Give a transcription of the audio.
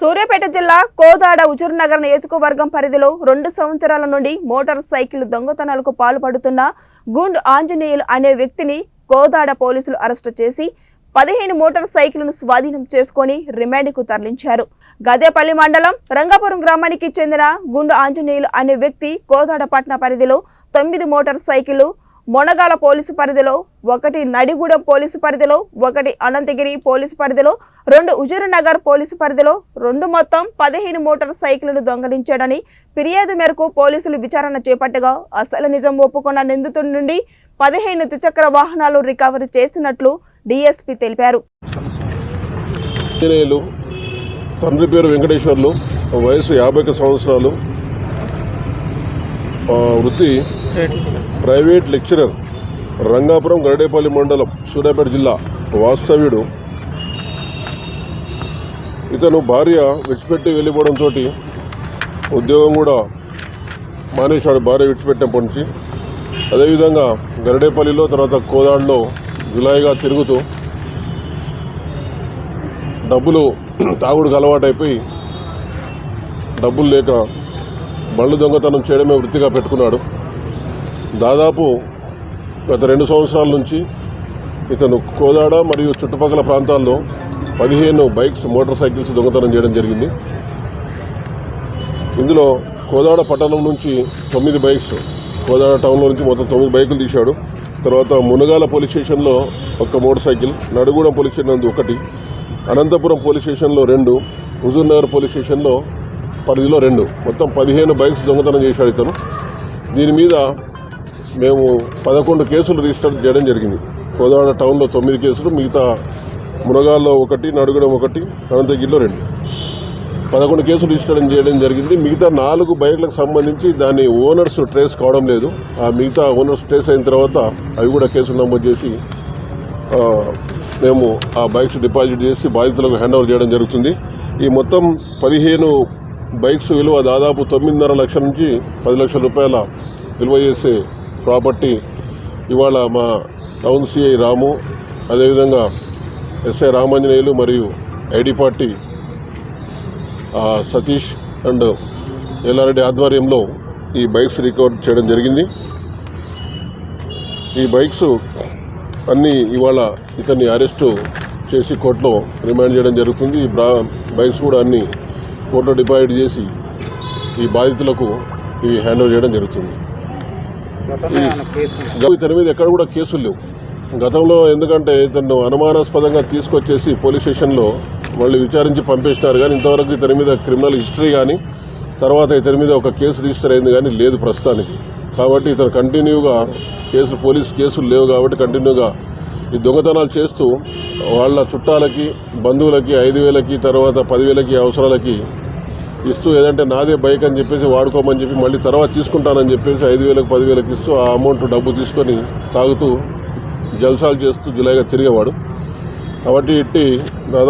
సూర్యాపేట జిల్లా కోదాడ హుజూర్నగర్ నియోజకవర్గం పరిధిలో రెండు సంవత్సరాల నుండి మోటార్ సైకిల్ దొంగతనాలకు పాల్పడుతున్న గుండ్ ఆంజనేయులు అనే వ్యక్తిని కోదాడ పోలీసులు అరెస్టు చేసి పదిహేను మోటార్ సైకిల్ను స్వాధీనం చేసుకొని రిమాండ్కు తరలించారు. గదేపల్లి మండలం రంగాపురం గ్రామానికి చెందిన గుండు ఆంజనేయులు అనే వ్యక్తి కోదాడ పట్న పరిధిలో తొమ్మిది మోటార్ సైకిళ్ళు మొనగాల పోలీసు పరిధిలో ఒకటి నడిగూడెం పోలీసు పరిధిలో ఒకటి అనంతగిరి పోలీసు పరిధిలో రెండు నగర్ పోలీసు పరిధిలో రెండు మొత్తం పదిహేను మోటార్ సైకిళ్ళను దొంగలించాడని ఫిర్యాదు మేరకు పోలీసులు విచారణ చేపట్టగా అసలు నిజం ఒప్పుకున్న నిందితుడి నుండి పదిహేను ద్విచక్ర వాహనాలు రికవరీ చేసినట్లు డీఎస్పీ తెలిపారు. తండ్రి పేరు వెంకటేశ్వర్లు వయసు యాభై సంవత్సరాలు వృత్తి ప్రైవేట్ లెక్చరర్ రంగాపురం గరడేపల్లి మండలం సూర్యాపేట జిల్లా వాస్తవ్యుడు. ఇతను భార్య విడిచిపెట్టి వెళ్ళిపోవడంతో ఉద్యోగం కూడా మానేశాడు భార్య విడిచిపెట్టినప్పటి నుంచి. అదేవిధంగా గరడేపల్లిలో తర్వాత కోదాడులో జులాయిగా తిరుగుతూ డబ్బులు తాగుడుకు అలవాటైపోయి డబ్బులు లేక బళ్ళు దొంగతనం చేయడమే వృత్తిగా పెట్టుకున్నాడు. దాదాపు గత రెండు సంవత్సరాల నుంచి ఇతను కోదాడ మరియు చుట్టుపక్కల ప్రాంతాల్లో పదిహేను బైక్స్ మోటార్ సైకిల్స్ దొంగతనం చేయడం జరిగింది. ఇందులో కోదాడ పట్టణం నుంచి తొమ్మిది బైక్స్ కోదాడ టౌన్లో నుంచి మొత్తం తొమ్మిది బైకులు తీశాడు. తర్వాత మునగాల పోలీస్ స్టేషన్లో ఒక motorcycle Nadugudem police station ఒకటి అనంతపురం పోలీస్ స్టేషన్లో రెండు హుజూర్నగర్ పోలీస్ స్టేషన్లో పరిధిలో రెండు. మొత్తం పదిహేను బైక్స్ దొంగతనం చేశాడు ఇతను. దీని మీద మేము పదకొండు కేసులు రిజిస్టర్ చేయడం జరిగింది. కోదాడ టౌన్లో తొమ్మిది కేసులు మిగతా మునగాల్లో ఒకటి నడుగడం ఒకటి అనంతగిరిలో రెండు. పదకొండు కేసులు రిజిస్టర్ చేయడం జరిగింది. మిగతా నాలుగు బైక్లకు సంబంధించి దాని ఓనర్స్ ట్రేస్ కావడం లేదు. ఆ మిగతా ఓనర్స్ ట్రేస్ అయిన తర్వాత అవి కూడా కేసులు నమోదు చేసి మేము ఆ బైక్స్ డిపాజిట్ చేసి బాధితులకు హ్యాండ్ ఓవర్ చేయడం జరుగుతుంది. ఈ మొత్తం పదిహేను బైక్స్ విలువ దాదాపు తొమ్మిదిన్నర లక్షల నుంచి పది లక్షల రూపాయల విలువ చేసే ప్రాపర్టీ ఇవాళ మా టౌన్ సిఐ రాము అదేవిధంగా ఎస్ఐ రామాంజనేయులు మరియు ID party Satish and Yellareddy ఆధ్వర్యంలో ఈ బైక్స్ రికవర్ చేయడం జరిగింది. ఈ బైక్స్ అన్నీ ఇవాళ ఇతన్ని అరెస్టు చేసి కోర్టులో రిమాండ్ చేయడం జరుగుతుంది. ఈ బ్రా బైక్స్ కూడా అన్నీ కోర్టులో డిపాజిట్ చేసి ఈ బాధితులకు ఇవి హ్యాండ్ చేయడం జరుగుతుంది. గత- ఇతని మీద ఎక్కడ కూడా కేసులు లేవు. గతంలో ఎందుకంటే ఇతను అనుమానాస్పదంగా తీసుకొచ్చేసి పోలీస్ స్టేషన్లో మళ్ళీ విచారించి పంపేసినారు కానీ ఇంతవరకు ఇతని మీద క్రిమినల్ హిస్టరీ కానీ తర్వాత ఇతని మీద ఒక కేసు రిజిస్టర్ అయింది కానీ లేదు ప్రస్తుతానికి. కాబట్టి ఇతను కంటిన్యూగా కేసులు పోలీస్ కేసులు లేవు కాబట్టి కంటిన్యూగా ఈ దొంగతనాలు చేస్తూ వాళ్ళ చుట్టాలకి బంధువులకి ఐదు వేలకి తర్వాత పదివేలకి అవసరాలకి ఇస్తూ ఏదంటే నాదే బైక్ అని చెప్పేసి వాడుకోమని చెప్పి మళ్ళీ తర్వాత తీసుకుంటానని చెప్పేసి ఐదు వేలకు పదివేలకు ఇస్తూ ఆ అమౌంట్ డబ్బు తీసుకొని తాగుతూ జల్సాలు చేస్తూ జులైగా తిరిగేవాడు. కాబట్టి ఇట్టి దాదాపు